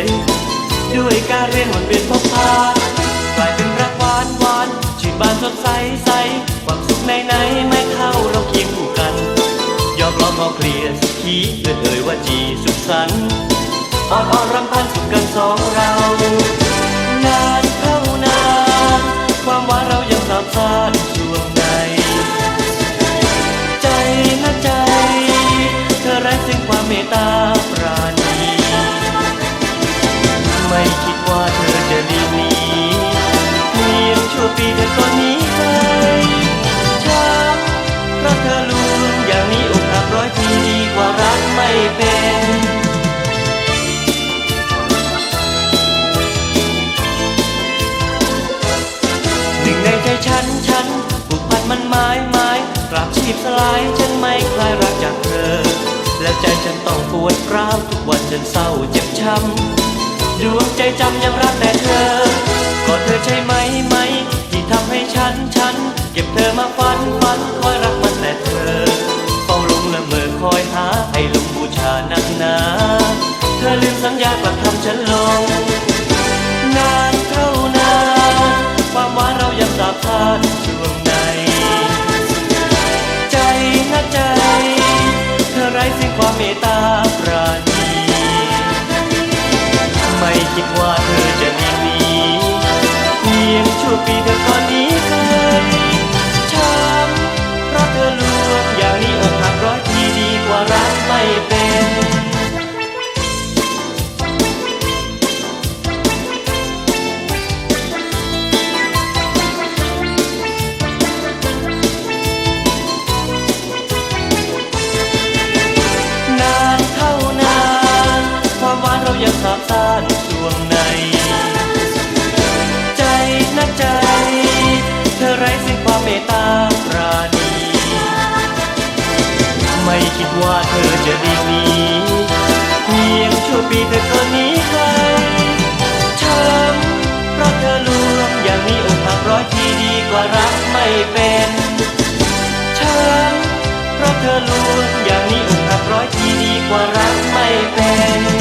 ย ด้วยการเรียนหวนเป็นพบพากลายเป็นรักหวานหวานชื่นบานสดใสใสความสุขไหนไหนไม่เท่าเราเคียงคู่กัน ยอมลองงอเคลียร์ขี้เพื่อเอ่ยว่าจีสุขสันต์อ่อนอ่อนรำพันสุขกันสองเรา ฉันไม่คลายรักจากเธอ แล้วใจฉันต้องปวดร้าวทุกวันฉันเศร้าเจ็บช้ำดวงใจจำยังรักแต่เธอ ก็เธอใช่ไหมไหม ที่ทำให้ฉันฉัน เก็บเธอมาฝันฝันคอยรักมันแต่เธอ ตาปราณีไม่คิดว่าเธอจะดีหนีเพียงชั่วปีเธอก็หนีไกลช้ำเพราะเธอลวงอย่างนี้อกหักร้อยทีดีกว่ารักไม่เป็นช้ำเพราะเธอลวงอย่างนี้อกหักร้อยทีดีกว่ารักไม่เป็น